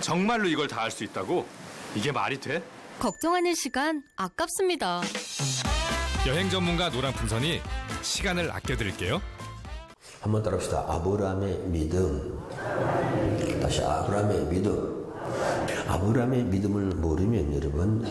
정말로 이걸 다 할 수 있다고? 이게 말이 돼? 걱정하는 시간 아깝습니다. 여행 전문가 노랑 풍선이 시간을 아껴드릴게요. 한번 따라합시다. 아브라함의 믿음. 다시 아브라함의 믿음. 아브라함의 믿음을 모르면 여러분 에,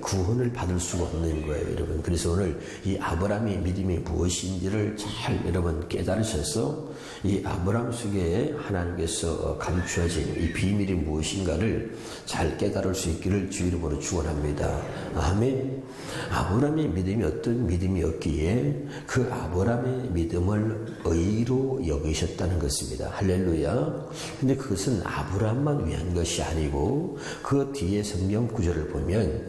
구원을 받을 수가 없는 거예요, 여러분. 그래서 오늘 이 아브라함의 믿음이 무엇인지를 잘 여러분 깨달으셔서 이 아브라함 속에 하나님께서 감추어진 이 비밀이 무엇인가를 잘 깨달을 수 있기를 주 이름으로 축원합니다. 아멘. 아브라함의 믿음이 어떤 믿음이었기에 그 아브라함의 믿음을 의로 여기셨다는 것입니다. 할렐루야. 근데 그것은 아브라함만 위한 것이 아니고 그 뒤에 성경 구절을 보면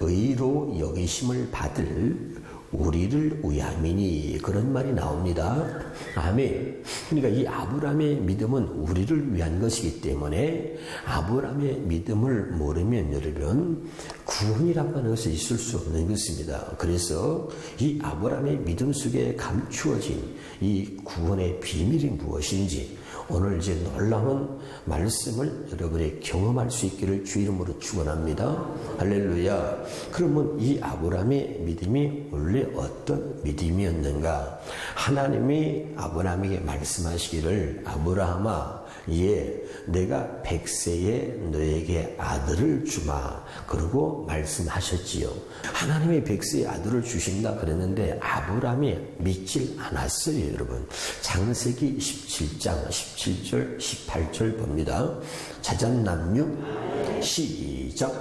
의로 여기심을 받을 우리를 위함이니 그런 말이 나옵니다. 아멘. 그러니까 이 아브라함의 믿음은 우리를 위한 것이기 때문에 아브라함의 믿음을 모르면 여러분 구원이라고 하는 것이 있을 수 없는 것입니다. 그래서 이 아브라함의 믿음 속에 감추어진 이 구원의 비밀이 무엇인지 오늘 이제 놀라운 말씀을 여러분이 경험할 수 있기를 주 이름으로 축원합니다. 할렐루야. 그러면 이 아브라함의 믿음이 원래 어떤 믿음이었는가? 하나님이 아브라함에게 말씀하시기를 아브라함아 예, 내가 백세에 너에게 아들을 주마. 그러고 말씀하셨지요. 하나님이 백세에 아들을 주신다 그랬는데 아브라함이 믿질 않았어요, 여러분. 장세기 17장 17절 18절 봅니다. 자전남유 시작.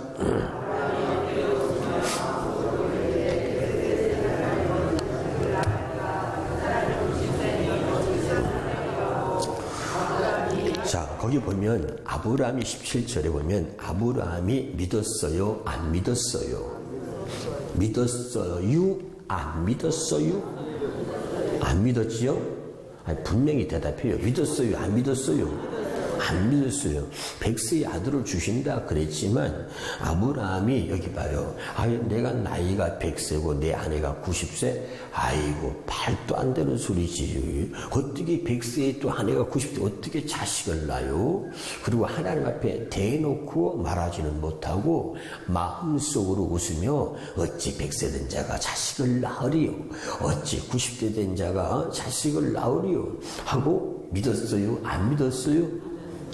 자, 거기 보면 아브라함이 17절에 보면 아브라함이 믿었어요, 안 믿었어요? 믿었어요, 안 믿었어요? 안 믿었지요? 아니, 분명히 대답해요. 믿었어요, 안 믿었어요? 안 믿었어요. 백세의 아들을 주신다 그랬지만 아브라함이 여기 봐요. 아니 내가 나이가 백세고 내 아내가 90세. 아이고 말도 안 되는 소리지. 어떻게 백세에 또 아내가 90세 어떻게 자식을 낳아요? 그리고 하나님 앞에 대놓고 말하지는 못하고 마음속으로 웃으며 어찌 백세 된 자가 자식을 낳으리요? 어찌 90대 된 자가 자식을 낳으리요? 하고 믿었어요? 안 믿었어요?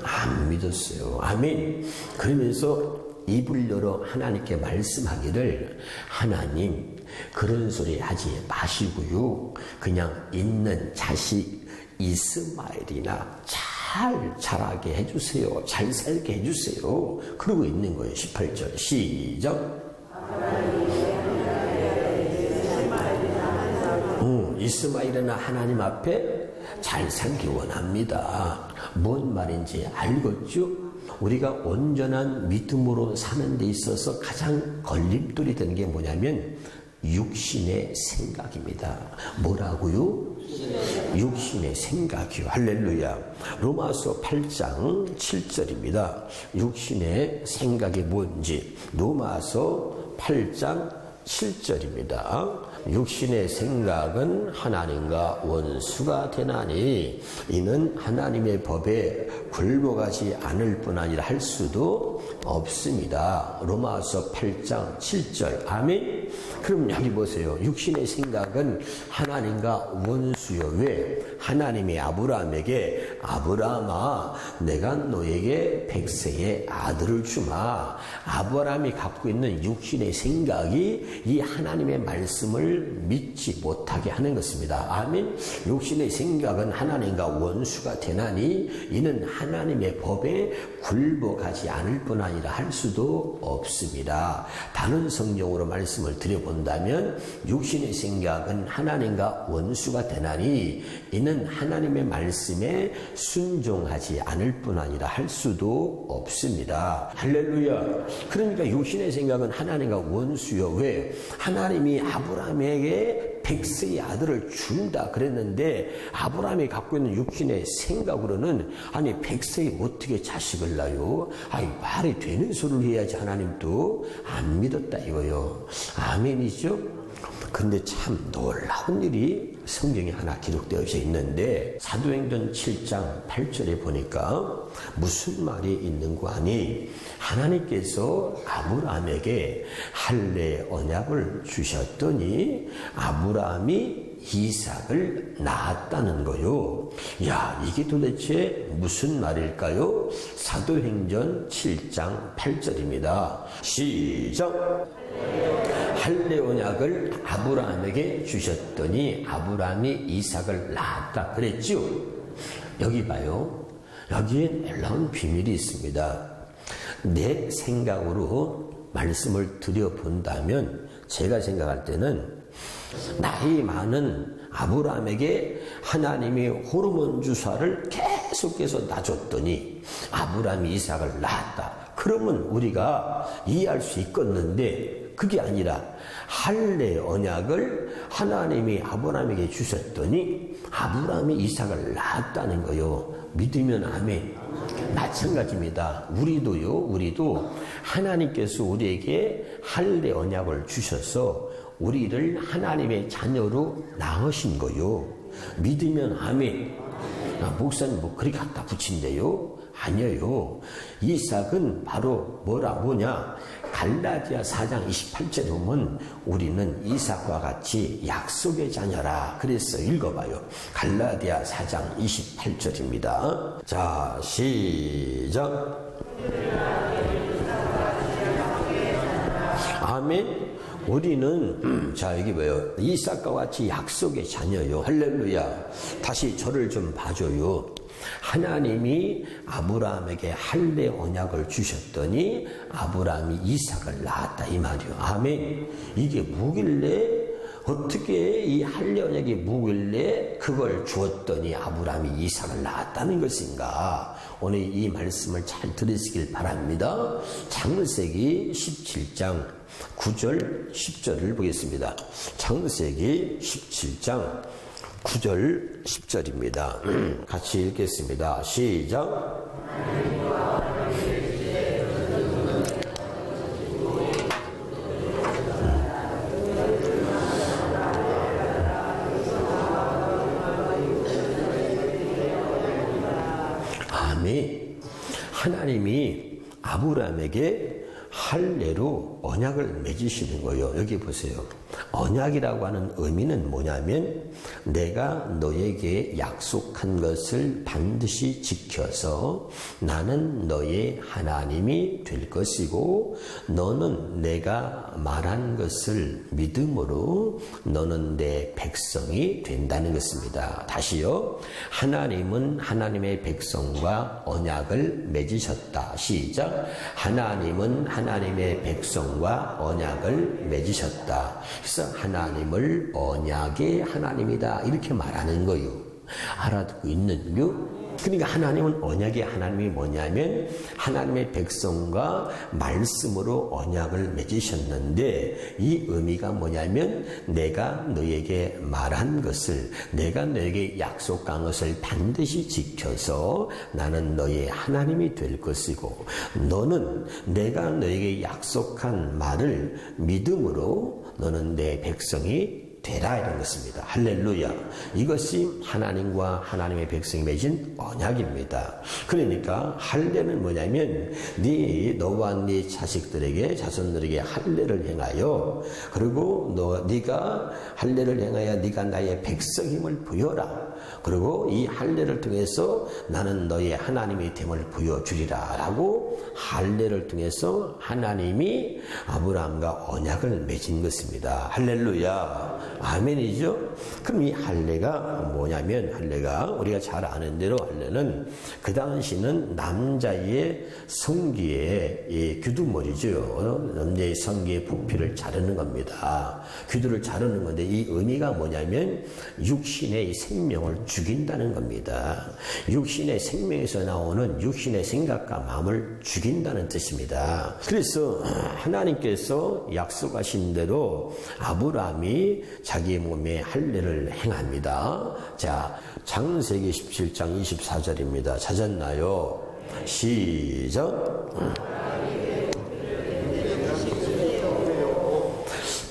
안 믿었어요. 아멘. 그러면서 입을 열어 하나님께 말씀하기를 하나님 그런 소리 하지 마시고요. 그냥 있는 자식 이스마엘이나 잘 자라게 해주세요. 잘 살게 해주세요. 그러고 있는 거예요. 18절 시작. 음, 이스마엘이나 하나님 앞에 잘 살기 원합니다. 뭔 말인지 알겠죠? 우리가 온전한 믿음으로 사는 데 있어서 가장 걸림돌이 되는 게 뭐냐면 육신의 생각입니다. 뭐라고요? 육신의 생각이요. 할렐루야. 로마서 8장 7절입니다. 육신의 생각이 뭔지. 로마서 8장 7절입니다. 육신의 생각은 하나님과 원수가 되나니 이는 하나님의 법에 굴복하지 않을 뿐 아니라 할 수도 없습니다. 로마서 8장 7절. 아멘. 그럼 여기 보세요. 육신의 생각은 하나님과 원수요. 왜? 하나님이 아브라함에게 아브라함아 내가 너에게 백세의 아들을 주마. 아브라함이 갖고 있는 육신의 생각이 이 하나님의 말씀을 믿지 못하게 하는 것입니다. 아멘. 육신의 생각은 하나님과 원수가 되나니 이는 하나님의 법에 굴복하지 않을 뿐 아니라 할 수도 없습니다. 다른 성경으로 말씀을 드려본다면 육신의 생각은 하나님과 원수가 되나니 이는 하나님의 말씀에 순종하지 않을 뿐 아니라 할 수도 없습니다. 할렐루야. 그러니까 육신의 생각은 하나님과 원수요. 왜? 하나님이 아브라함 에게 백세의 아들을 준다 그랬는데 아브라함이 갖고 있는 육신의 생각으로는 아니 백세에 어떻게 자식을 낳아요? 아이 말이 되는 소리를 해야지 하나님도 안 믿었다 이거요. 아멘이죠? 근데 참 놀라운 일이 성경에 하나 기록되어져 있는데 사도행전 7장 8절에 보니까 무슨 말이 있는고 하니 하나님께서 아브라함에게 할례 언약을 주셨더니 아브라함이 이삭을 낳았다는 거요. 야, 이게 도대체 무슨 말일까요? 사도행전 7장 8절입니다. 시작! 할례 언약을 아브라함에게 주셨더니 아브라함이 이삭을 낳았다 그랬죠. 여기 봐요. 여기에 놀라운 비밀이 있습니다. 내 생각으로 말씀을 드려본다면 제가 생각할 때는 나이 많은 아브라함에게 하나님이 호르몬 주사를 계속해서 놔줬더니 아브라함이 이삭을 낳았다. 그러면 우리가 이해할 수 있겠는데 그게 아니라 할례 언약을 하나님이 아브라함에게 주셨더니 아브라함이 이삭을 낳았다는 거요. 믿으면 아멘. 마찬가지입니다. 우리도요, 우리도 하나님께서 우리에게 할례 언약을 주셔서 우리를 하나님의 자녀로 낳으신 거요. 믿으면 아멘. 아, 목사님 뭐 그렇게 갖다 붙인대요? 아니에요. 이삭은 바로 뭐라 뭐냐? 갈라디아 4장 28절에 보면 우리는 이삭과 같이 약속의 자녀라. 그래서 읽어봐요. 갈라디아 4장 28절입니다. 자, 시작. 아멘. 우리는 자 여기 뭐요? 이삭과 같이 약속의 자녀요. 할렐루야. 다시 저를 좀 봐줘요. 하나님이 아브라함에게 할례 언약을 주셨더니 아브라함이 이삭을 낳았다 이 말이요. 아멘. 이게 뭐길래 어떻게 이 할례 언약이 뭐길래 그걸 주었더니 아브라함이 이삭을 낳았다는 것인가? 오늘 이 말씀을 잘 들으시길 바랍니다. 창세기 17장 9절 10절을 보겠습니다. 창세기 17장 9절 10절입니다. 같이 읽겠습니다. 시작. 하나님이 아브라함에게 할례로 언약을 맺으시는 거예요. 여기 보세요. 언약이라고 하는 의미는 뭐냐면 내가 너에게 약속한 것을 반드시 지켜서 나는 너의 하나님이 될 것이고 너는 내가 말한 것을 믿음으로 너는 내 백성이 된다는 것입니다. 다시요. 하나님은 하나님의 백성과 언약을 맺으셨다. 시작. 하나님은 하나님의 백성과 언약을 맺으셨다. 그래서 하나님을 언약의 하나님이다. 이렇게 말하는 거요. 알아듣고 있는 요? 그러니까 하나님은 언약의 하나님이 뭐냐면 하나님의 백성과 말씀으로 언약을 맺으셨는데 이 의미가 뭐냐면 내가 너에게 말한 것을 내가 너에게 약속한 것을 반드시 지켜서 나는 너의 하나님이 될 것이고 너는 내가 너에게 약속한 말을 믿음으로 너는 내 백성이 되라 이런 것입니다. 할렐루야. 이것이 하나님과 하나님의 백성이 맺은 언약입니다. 그러니까 할례는 뭐냐면 네 너와 네 자식들에게 자손들에게 할례를 행하여 그리고 너 네가 할례를 행하여 네가 나의 백성임을 부여라. 그리고 이 할례를 통해서 나는 너의 하나님이 됨을 보여주리라라고 할례를 통해서 하나님이 아브라함과 언약을 맺은 것입니다. 할렐루야. 아멘이죠. 그럼 이 할례가 뭐냐면 할례가 우리가 잘 아는 대로 할례는 그 당시는 남자의 성기의 이 귀두머리죠. 남자의 성기의 부피를 자르는 겁니다. 귀두를 자르는 건데 이 의미가 뭐냐면 육신의 이 생명을 죽인다는 겁니다. 육신의 생명에서 나오는 육신의 생각과 마음을 죽 인다는 뜻입니다. 그래서 하나님께서 약속하신 대로 아브라함이 자기 몸에 할례를 행합니다. 자, 창세기 17장 24절입니다. 찾았나요? 시작.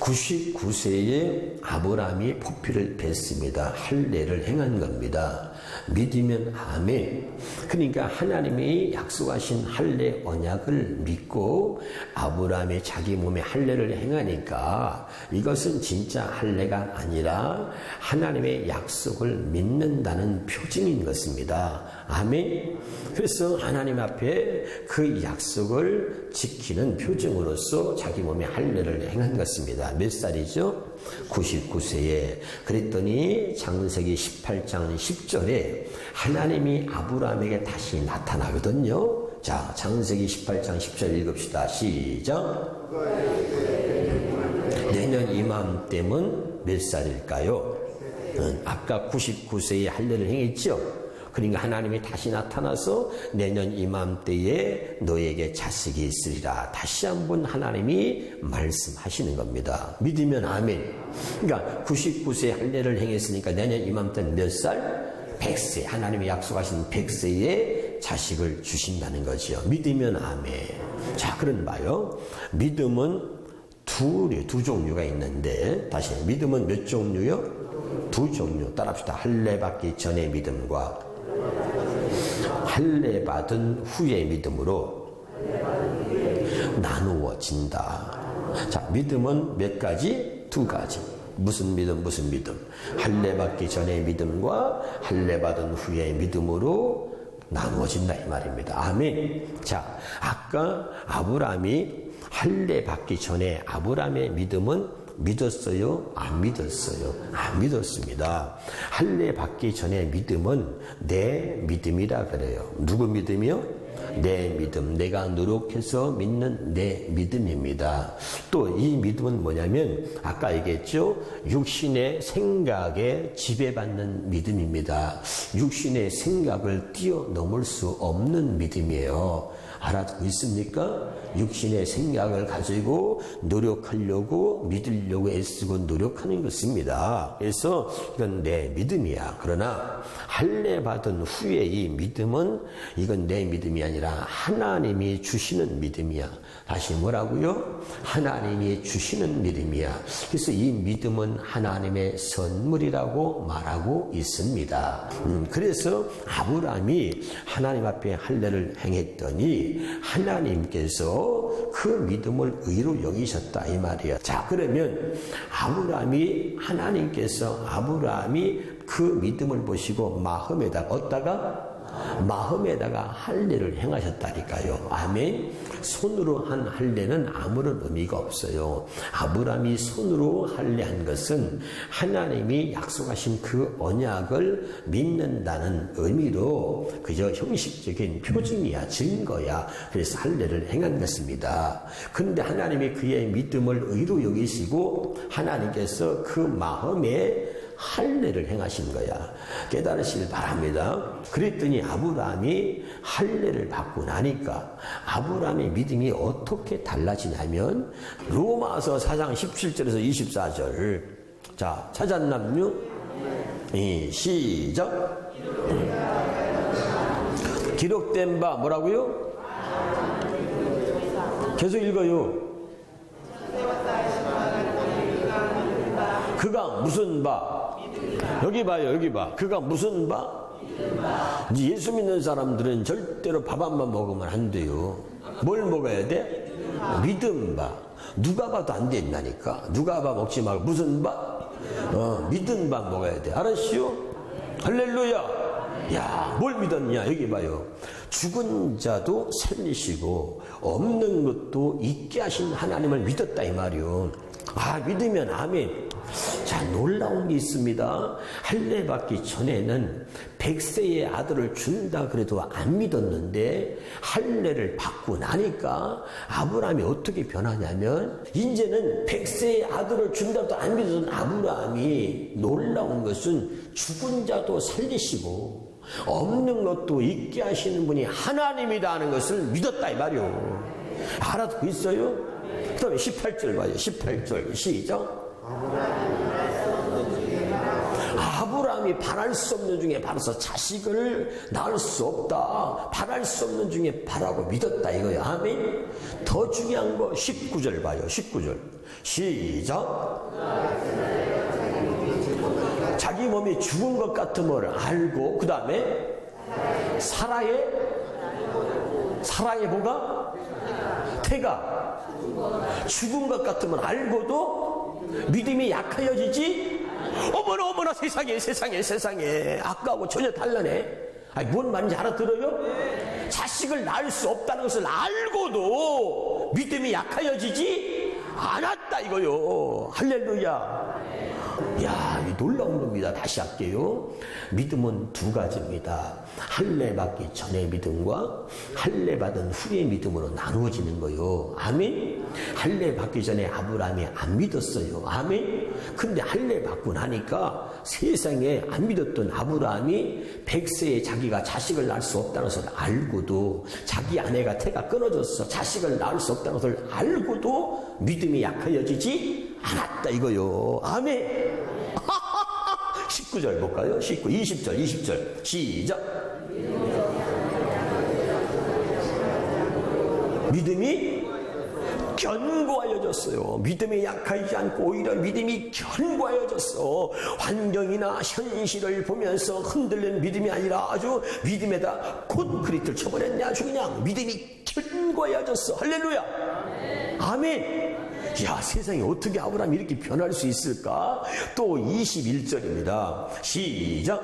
99세에 아브라함이 포피를 뱉습니다. 할례를 행한 겁니다. 믿으면 아멘. 그러니까 하나님이 약속하신 할례 언약을 믿고 아브라함이 자기 몸에 할례를 행하니까 이것은 진짜 할례가 아니라 하나님의 약속을 믿는다는 표징인 것입니다. 아멘. 그래서 하나님 앞에 그 약속을 지키는 표징으로서 자기 몸에 할례를 행한 것입니다. 몇 살이죠? 99세에 그랬더니 창세기 18장 10절에 하나님이 아브라함에게 다시 나타나거든요. 자, 창세기 18장 10절 읽읍시다. 시작. 내년 이맘때면 몇 살일까요? 응, 아까 99세에 할례를 행했죠. 그러니까 하나님이 다시 나타나서 내년 이맘때에 너에게 자식이 있으리라. 다시 한번 하나님이 말씀하시는 겁니다. 믿으면 아멘. 그러니까 99세 할례를 행했으니까 내년 이맘때는 몇 살? 100세. 하나님이 약속하신 100세에 자식을 주신다는 거죠. 믿으면 아멘. 자, 그런 봐요. 믿음은 두, 두 종류가 있는데, 다시, 믿음은 몇 종류요? 두 종류. 따라합시다. 할례 받기 전의 믿음과 할례 받은 후의 믿음으로 나누어진다. 자, 믿음은 몇 가지? 두 가지. 무슨 믿음, 무슨 믿음? 할례 받기 전의 믿음과 할례 받은 후의 믿음으로 나누어진다 이 말입니다. 아멘. 자, 아까 아브라함이 할례 받기 전에 아브라함의 믿음은 믿었어요? 안 믿었어요? 안 믿었습니다. 할례 받기 전에 믿음은 내 믿음이라 그래요. 누구 믿음이요? 내 믿음, 내가 노력해서 믿는 내 믿음입니다. 또 이 믿음은 뭐냐면 아까 얘기했죠. 육신의 생각에 지배받는 믿음입니다. 육신의 생각을 뛰어넘을 수 없는 믿음이에요. 알아듣고 있습니까? 육신의 생각을 가지고 노력하려고 믿으려고 애쓰고 노력하는 것입니다. 그래서 이건 내 믿음이야. 그러나 할례 받은 후에 이 믿음은 이건 내 믿음이 아니라 하나님이 주시는 믿음이야. 다시 뭐라고요? 하나님이 주시는 믿음이야. 그래서 이 믿음은 하나님의 선물이라고 말하고 있습니다. 음, 그래서 아브라함이 하나님 앞에 할례를 행했더니 하나님께서 그 믿음을 의로 여기셨다 이 말이야. 자 그러면 아브라함이 하나님께서 아브라함이 그 믿음을 보시고 마음에다가 어디다가 마음에다가 할례를 행하셨다니까요. 아멘. 손으로 한 할례는 아무런 의미가 없어요. 아브라함이 손으로 할례한 것은 하나님이 약속하신 그 언약을 믿는다는 의미로 그저 형식적인 표징이야, 증거야. 그래서 할례를 행한 것입니다. 그런데 하나님이 그의 믿음을 의로 여기시고 하나님께서 그 마음에 할례를 행하신 거야. 깨달으시길 바랍니다. 그랬더니 아브라함이 할례를 받고 나니까 아브라함의 믿음이 어떻게 달라지냐면 로마서 4장 17절에서 24절 자 찾았남요? 이 시작 기록된 바 뭐라고요? 계속 읽어요. 그가 무슨 바? 여기 봐요, 여기 봐. 그가 무슨 바? 이제 예수 믿는 사람들은 절대로 밥 한 번 먹으면 안 돼요. 뭘 먹어야 돼? 믿음 바. 누가 봐도 안 된다니까. 누가 봐 먹지 말고 무슨 바? 어, 믿음 바 먹어야 돼. 알았시오? 할렐루야. 야, 뭘 믿었냐? 여기 봐요. 죽은 자도 살리시고 없는 것도 있게 하신 하나님을 믿었다 이 말이요. 아, 믿으면 아멘. 자, 놀라운 게 있습니다. 할례 받기 전에는 백세의 아들을 준다 그래도 안 믿었는데 할례를 받고 나니까 아브라함이 어떻게 변하냐면 이제는 백세의 아들을 준다도 안 믿었던 아브라함이 놀라운 것은 죽은 자도 살리시고 없는 것도 있게 하시는 분이 하나님이라는 것을 믿었다 이 말이요. 알아듣고 있어요? 그 다음에 18절 봐요. 18절 시작. 아브라함이 바랄 수 없는 중에 바라서 자식을 낳을 수 없다. 바랄 수 없는 중에 바라고 믿었다 이거야. 아멘. 더 중요한 거 19절 봐요. 19절. 시작. 자기 몸이 죽은 것 같음을 알고 그 다음에 사라의 사라의 뭐가 태가 죽은 것 같으면 알고도 믿음이 약하여지지 어머나 어머나 세상에 세상에 세상에 아까하고 전혀 달라네 아니 뭔 말인지 알아들어요? 자식을 낳을 수 없다는 것을 알고도 믿음이 약하여지지 않았다 이거요 할렐루야 야, 이 놀라운 겁니다. 다시 할게요. 믿음은 두 가지입니다. 할례 받기 전의 믿음과 할례 받은 후의 믿음으로 나누어지는 거요. 아멘. 할례 받기 전에 아브라함이 안 믿었어요. 아멘. 근데 할례 받고 나니까 세상에 안 믿었던 아브라함이 백세에 자기가 자식을 낳을 수 없다는 것을 알고도 자기 아내가 태가 끊어졌어. 자식을 낳을 수 없다는 것을 알고도 믿음이 약하여지지 않았다 이거요. 아멘. 19절 볼까요? 19, 20절, 20절. 시작. 믿음이 견고하여졌어요. 믿음이 약하지 않고 오히려 믿음이 견고하여졌어. 환경이나 현실을 보면서 흔들리는 믿음이 아니라 아주 믿음에다 콘크리트를 쳐버렸냐 아주 그냥 믿음이 견고해졌어. 할렐루야. 아멘. 야, 세상에 어떻게 아브라함이 이렇게 변할 수 있을까? 또 21절입니다. 시작.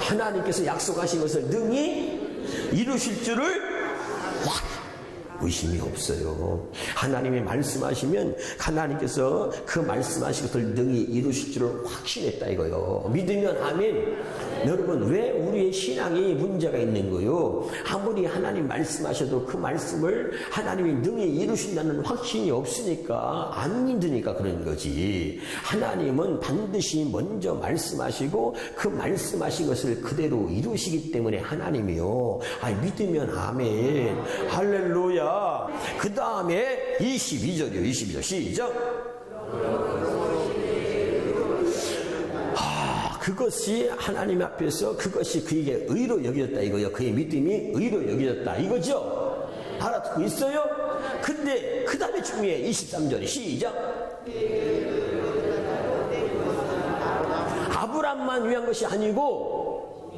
하나님께서 약속하신 것을 능히 이루실 줄을 의심이 없어요. 하나님이 말씀하시면 하나님께서 그 말씀하신 것을 능히 이루실 줄을 확신했다 이거요. 믿으면 아멘. 여러분 왜 우리의 신앙이 문제가 있는 거요? 아무리 하나님 말씀하셔도 그 말씀을 하나님이 능히 이루신다는 확신이 없으니까 안 믿으니까 그런 거지. 하나님은 반드시 먼저 말씀하시고 그 말씀하신 것을 그대로 이루시기 때문에 하나님이요. 아 믿으면 아멘. 할렐루야. 그 다음에 22절이요. 22절 시작. 아, 그것이 하나님 앞에서 그것이 그에게 의로 여겨졌다 이거요. 그의 믿음이 의로 여겨졌다 이거죠. 알아듣고 있어요? 근데 그 다음에 중요해. 23절 시작. 아브람만 위한 것이 아니고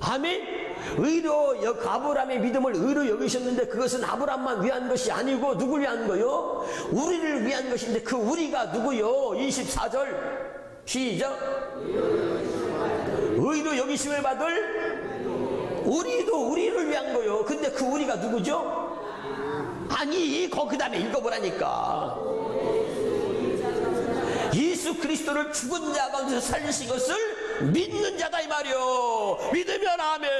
아멘. 의로 여 아브람의 믿음을 의로 여기셨는데 그것은 아브람만 위한 것이 아니고 누굴 위한 거요? 우리를 위한 것인데 그 우리가 누구요? 24절 시작. 의로 여기심을 받을 우리도 우리를 위한 거요. 근데 그 우리가 누구죠? 아니, 거그 다음에 읽어보라니까. 예수 그리스도를 죽은 자 가운데서 살리신 것을 믿는 자다 이 말이요. 믿으면 아멘.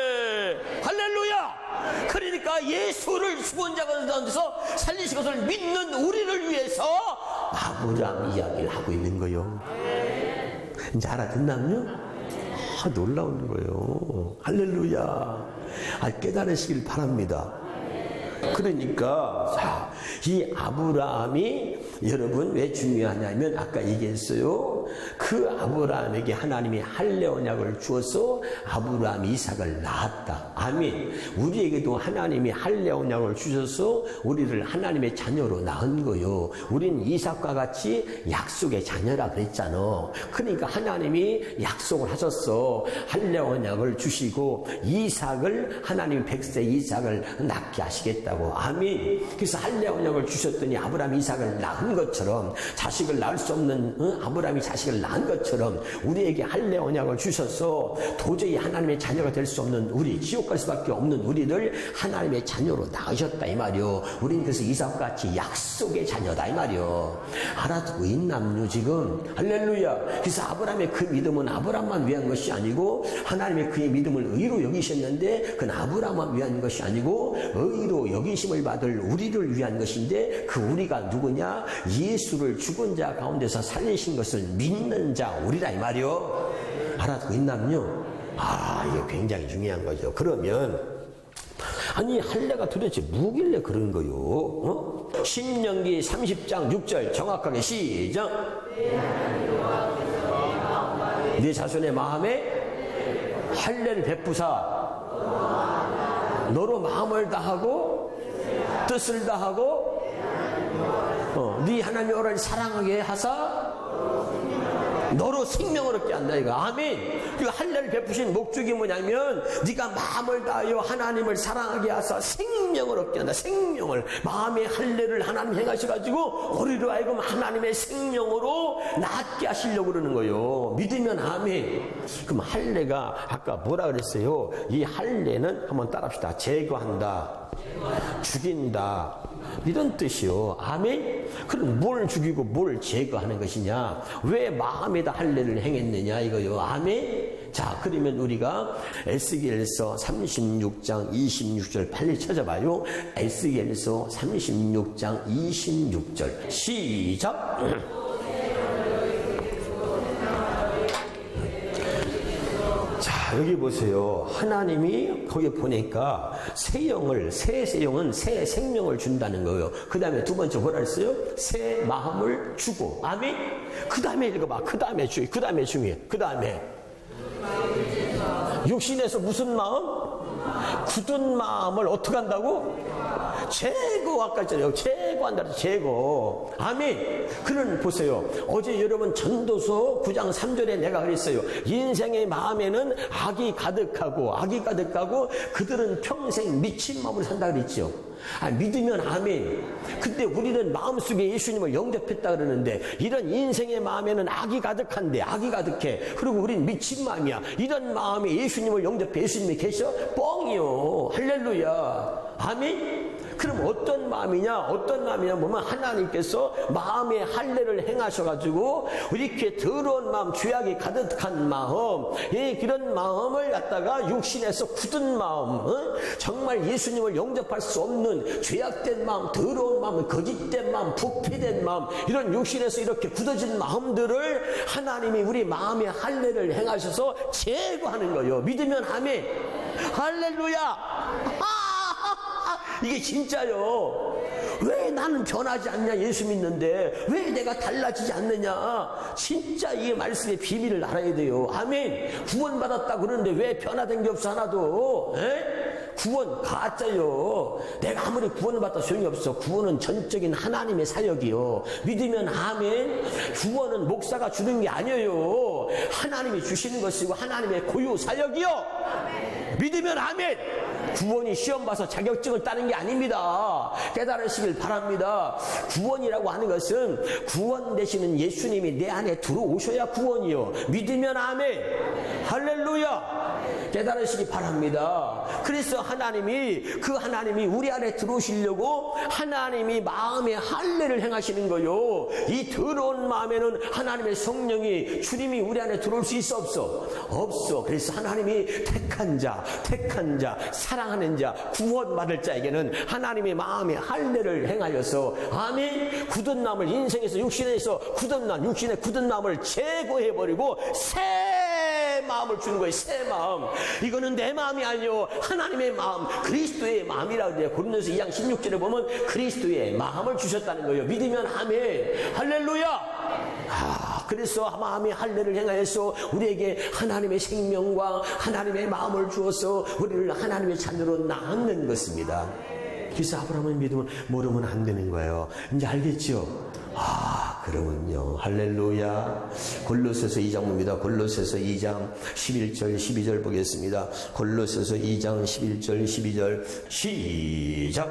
할렐루야. 그러니까 예수를 죽은 자 가운데서 살리신 것을 믿는 우리를 위해서 아브라함 이야기를 하고 있는 거요. 이제 알아듣나요? 아, 놀라운 거예요. 할렐루야. 아, 깨달으시길 바랍니다. 그러니까 자, 이 아브라함이 여러분 왜 중요하냐면 아까 얘기했어요. 그 아브라함에게 하나님이 할례 언약을 주어서 아브라함 이삭을 낳았다. 아멘. 우리에게도 하나님이 할례 언약을 주셔서 우리를 하나님의 자녀로 낳은 거요. 우린 이삭과 같이 약속의 자녀라 그랬잖아. 그러니까 하나님이 약속을 하셨어. 할례 언약을 주시고 이삭을 하나님 백세 이삭을 낳게 하시겠다고. 아멘. 그래서 할례 언약을 주셨더니 아브라함 이삭을 낳은 것처럼 자식을 낳을 수 없는 어? 아브라함이 자식을 낳은 것처럼 우리에게 할례 언약을 주셔서 도저히 하나님의 자녀가 될 수 없는 우리 지옥 갈 수밖에 없는 우리를 하나님의 자녀로 낳으셨다 이 말이요. 우리는 그래서 이삭같이 약속의 자녀다 이 말이요. 알아듣고 있남요 지금 할렐루야. 그래서 아브라함의 그 믿음은 아브라함만 위한 것이 아니고 하나님의 그의 믿음을 의로 여기셨는데 그건 아브라함만 위한 것이 아니고 의로 여기심을 받을 우리를 위한 것인데 그 우리가 누구냐? 예수를 죽은 자 가운데서 살리신 것을 믿는 자 우리라 이 말이요. 알아듣고 있남요? 아, 이게 굉장히 중요한 거죠. 그러면 아니 할례가 도대체 뭐길래 그런 거요? 어? 신명기 30장 6절 정확하게 시작. 내 자손의 마음에 할례를 베푸사 너로 마음을 다하고 뜻을 다하고 어, 네 하나님 오를 사랑하게 하사 너로 생명을 얻게 한다 이거. 아멘. 그 할례를 베푸신 목적이 뭐냐면 네가 마음을 다하여 하나님을 사랑하게 하사 생명을 얻게 한다 생명을. 마음의 할례를 하나님 행하셔가지고 우리로 하여금 하나님의 생명으로 낫게 하시려고 그러는 거예요. 믿으면 아멘. 그럼 할례가 아까 뭐라 그랬어요? 이 할례는 한번 따라합시다. 제거한다. 죽인다 이런 뜻이요. 아멘. 그럼 뭘 죽이고 뭘 제거하는 것이냐? 왜 마음에다 할례를 행했느냐 이거요. 아멘. 자, 그러면 우리가 에스겔서 36장 26절 빨리 찾아봐요. 에스겔서 36장 26절 시작. 여기 보세요. 하나님이 거기 보니까 새 영을, 새 세영은 새 생명을 준다는 거예요. 그 다음에 두 번째 뭐라 했어요? 새 마음을 주고. 아멘? 그 다음에 읽어봐. 그 다음에 주, 그 다음에 중요해. 그 다음에. 육신에서 무슨 마음? 굳은 마음을 어떻게 한다고? 제거 아까 했잖아요. 제거한다. 제거. 아멘. 그는 보세요. 어제 여러분 전도서 9장 3절에 내가 그랬어요. 인생의 마음에는 악이 가득하고 악이 가득하고 그들은 평생 미친 마음으로 산다 그랬죠. 아, 믿으면 아멘. 근데 우리는 마음속에 예수님을 영접했다 그러는데 이런 인생의 마음에는 악이 가득한데 악이 가득해. 그리고 우린 미친 마음이야. 이런 마음에 예수님을 영접해 예수님이 계셔? 뻥이요. 할렐루야. 아멘. 그럼 어떤 마음이냐? 어떤 마음이냐 보면 하나님께서 마음의 할례를 행하셔가지고 이렇게 더러운 마음, 죄악이 가득한 마음, 예, 그런 마음을 갖다가 육신에서 굳은 마음, 어? 정말 예수님을 영접할 수 없는 죄악된 마음, 더러운 마음, 거짓된 마음, 부패된 마음, 이런 육신에서 이렇게 굳어진 마음들을 하나님이 우리 마음의 할례를 행하셔서 제거하는 거예요. 믿으면 아멘. 할렐루야. 이게 진짜요. 왜 나는 변하지 않냐? 예수 믿는데 왜 내가 달라지지 않느냐? 진짜 이 말씀의 비밀을 알아야 돼요. 아멘. 구원받았다 그러는데 왜 변화된 게 없어 하나도? 에? 구원 가짜요. 내가 아무리 구원을 받다 소용이 없어. 구원은 전적인 하나님의 사역이요. 믿으면 아멘. 구원은 목사가 주는 게 아니에요. 하나님이 주시는 것이고 하나님의 고유 사역이요. 믿으면 아멘 구원이 시험 봐서 자격증을 따는 게 아닙니다. 깨달으시길 바랍니다. 구원이라고 하는 것은 구원 되시는 예수님이 내 안에 들어오셔야 구원이요. 믿으면 아멘. 할렐루야. 깨달으시기 바랍니다. 그래서 하나님이 그 하나님이 우리 안에 들어오시려고 하나님이 마음의 할례를 행하시는 거요. 이 더러운 마음에는 하나님의 성령이 주님이 우리 안에 들어올 수 있어 없어? 없어. 그래서 하나님이 택한 자, 택한 자, 사랑하는 자, 구원받을 자에게는 하나님의 마음의 할례를 행하여서 아멘. 굳은 마음을 인생에서 육신에서 굳은 마음, 육신의 굳은 마음을 제거해 버리고 새 마음을 주는 거예요. 새 마음. 이거는 내 마음이 아니요. 하나님의 마음, 그리스도의 마음이라고 돼요. 고린도서 2장 16절에 보면 그리스도의 마음을 주셨다는 거예요. 믿으면 아멘. 할렐루야. 아, 그래서 마음의 할례를 행하여서 우리에게 하나님의 생명과 하나님의 마음을 주어서 우리를 하나님의 자녀로 낳는 것입니다. 그래서 아브라함을 믿으면 모르면 안 되는 거예요. 이제 알겠죠? 아, 그러면요. 할렐루야. 골로새서 2장 봅니다. 골로새서 2장 11절 12절 보겠습니다. 골로새서 2장 11절 12절 시작.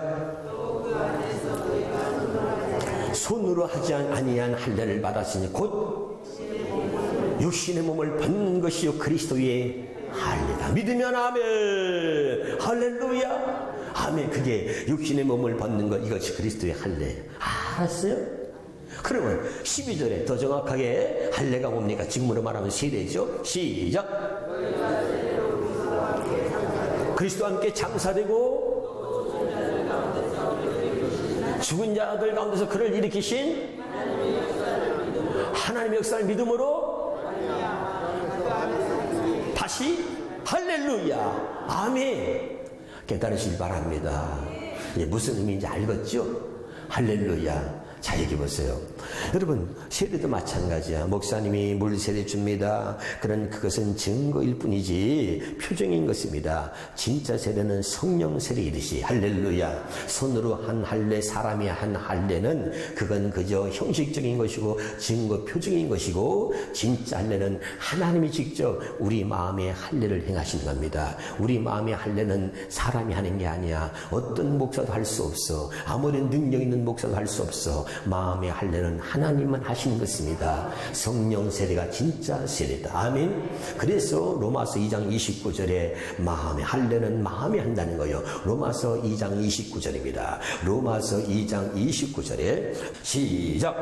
손으로 하지 아니한 할례를 받았으니 곧 육신의 몸을 받는 것이요 그리스도의 할례다. 믿으면 아멘. 할렐루야. 아멘. 그게 육신의 몸을 받는 것 이것이 그리스도의 할례. 알았어요? 그러면 12절에 더 정확하게 할례가 뭡니까? 지금으로 말하면 세례죠. 시작. 그리스도와 함께 장사되고 죽은 자들 가운데서 그를 일으키신 하나님의 역사를 믿음으로 다시 할렐루야 아멘 깨달으시기 바랍니다 예, 무슨 의미인지 알겠죠? 할렐루야 자, 얘기해 보세요. 여러분, 세례도 마찬가지야. 목사님이 물 세례 줍니다. 그런 그것은 증거일 뿐이지 표정인 것입니다. 진짜 세례는 성령 세례이듯이 할렐루야. 손으로 한 할례, 사람이 한 할례는 그건 그저 형식적인 것이고 증거 표정인 것이고 진짜 할례는 하나님이 직접 우리 마음에 할례를 행하시는 겁니다. 우리 마음의 할례는 사람이 하는 게 아니야. 어떤 목사도 할 수 없어. 아무리 능력 있는 목사도 할 수 없어. 마음의 할례는 하나님만 하시는 것입니다. 성령 세례가 진짜 세례다. 아멘. 그래서 로마서 2장 29절에 마음의 할례는 마음이 한다는 거예요. 로마서 2장 29절입니다. 로마서 2장 29절에 시작.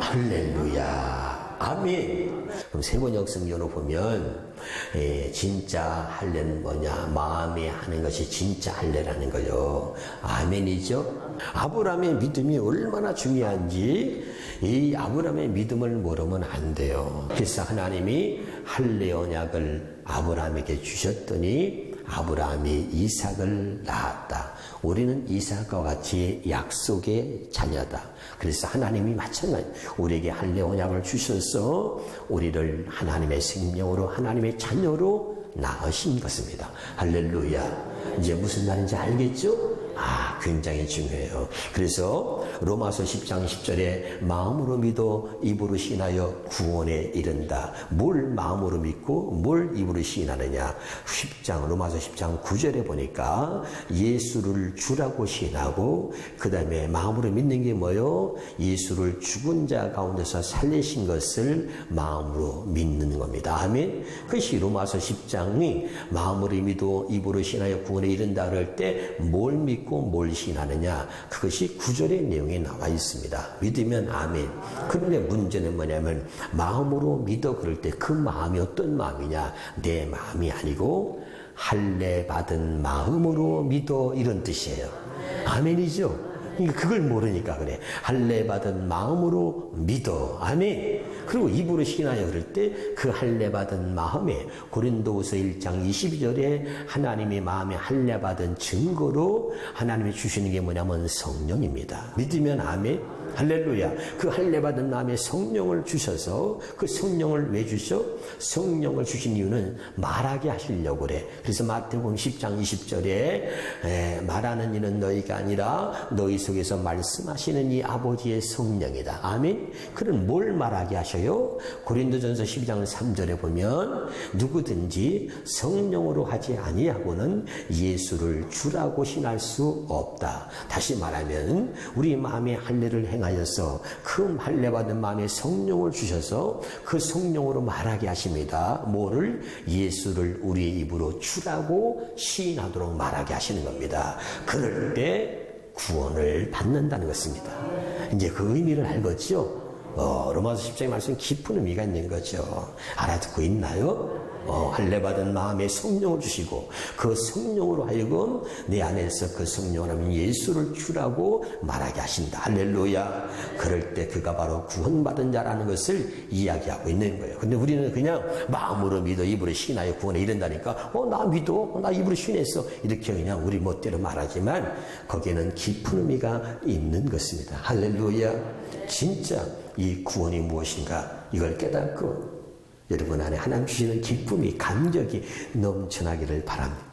할렐루야. 아멘. 세번역 성경으로 보면 에, 진짜 할례는 뭐냐? 마음에 하는 것이 진짜 할례라는 거요. 아멘이죠. 아브라함의 믿음이 얼마나 중요한지 이 아브라함의 믿음을 모르면 안 돼요. 그래서 하나님이 할례 언약을 아브라함에게 주셨더니 아브라함이 이삭을 낳았다. 우리는 이삭과 같이 약속의 자녀다. 그래서 하나님이 마찬가지 우리에게 할례 언약을 주셔서 우리를 하나님의 생명으로 하나님의 자녀로 낳으신 것입니다. 할렐루야. 이제 무슨 말인지 알겠죠? 아, 굉장히 중요해요. 그래서 로마서 10장 10절에 마음으로 믿어 입으로 신하여 구원에 이른다. 뭘 마음으로 믿고 뭘 입으로 신하느냐? 10장 로마서 10장 9절에 보니까 예수를 주라고 신하고 그 다음에 마음으로 믿는 게 뭐요? 예수를 죽은 자 가운데서 살리신 것을 마음으로 믿는 겁니다. 아멘. 그것이 로마서 10장이 마음으로 믿어 입으로 신하여 구원에 이른다 그럴 때뭘 믿고 뭘 신하느냐? 그것이 구절의 내용에 나와 있습니다. 믿으면 아멘. 그런데 문제는 뭐냐면 마음으로 믿어 그럴 때 그 마음이 어떤 마음이냐? 내 마음이 아니고 할례 받은 마음으로 믿어 이런 뜻이에요. 아멘이죠. 그러니까 그걸 모르니까 그래. 할례 받은 마음으로 믿어. 아멘. 그리고 입으로 신하여 그럴 때 그 할례 받은 마음에 고린도후서 1장 22절에 하나님의 마음에 할례 받은 증거로 하나님이 주시는 게 뭐냐면 성령입니다. 믿으면 아멘. 할렐루야. 그 할례 받은 마음에 성령을 주셔서 그 성령을 왜 주셔? 성령을 주신 이유는 말하게 하시려고 그래. 그래서 마태복음 10장 20절에 말하는 이는 너희가 아니라 너희 속에서 말씀하시는 이 아버지의 성령이다. 아멘. 그는 뭘 말하게 하셔요? 고린도전서 12장 3절에 보면 누구든지 성령으로 하지 아니하고는 예수를 주라고 신할 수 없다. 다시 말하면 우리 마음에 할례를 행하여서 그 할례 받은 마음에 성령을 주셔서 그 성령으로 말하게 하십니다. 뭐를 예수를 우리 입으로 주라고 시인하도록 말하게 하시는 겁니다. 그럴 때 구원을 받는다는 것입니다. 이제 그 의미를 알겠죠? 어, 로마서 10장의 말씀 깊은 의미가 있는 거죠. 알아듣고 있나요? 어, 할례 받은 마음에 성령을 주시고 그 성령으로 하여금 내 안에서 그 성령을 하면 예수를 주라고 말하게 하신다. 할렐루야. 그럴 때 그가 바로 구원받은 자라는 것을 이야기하고 있는 거예요. 근데 우리는 그냥 마음으로 믿어 입으로 신하여 구원에 이른다니까 어, 나 믿어. 어, 나 입으로 신했어. 이렇게 그냥 우리 멋대로 말하지만 거기에는 깊은 의미가 있는 것입니다. 할렐루야. 진짜 이 구원이 무엇인가 이걸 깨닫고 여러분 안에 하나님 주시는 기쁨이 감격이 넘쳐나기를 바랍니다.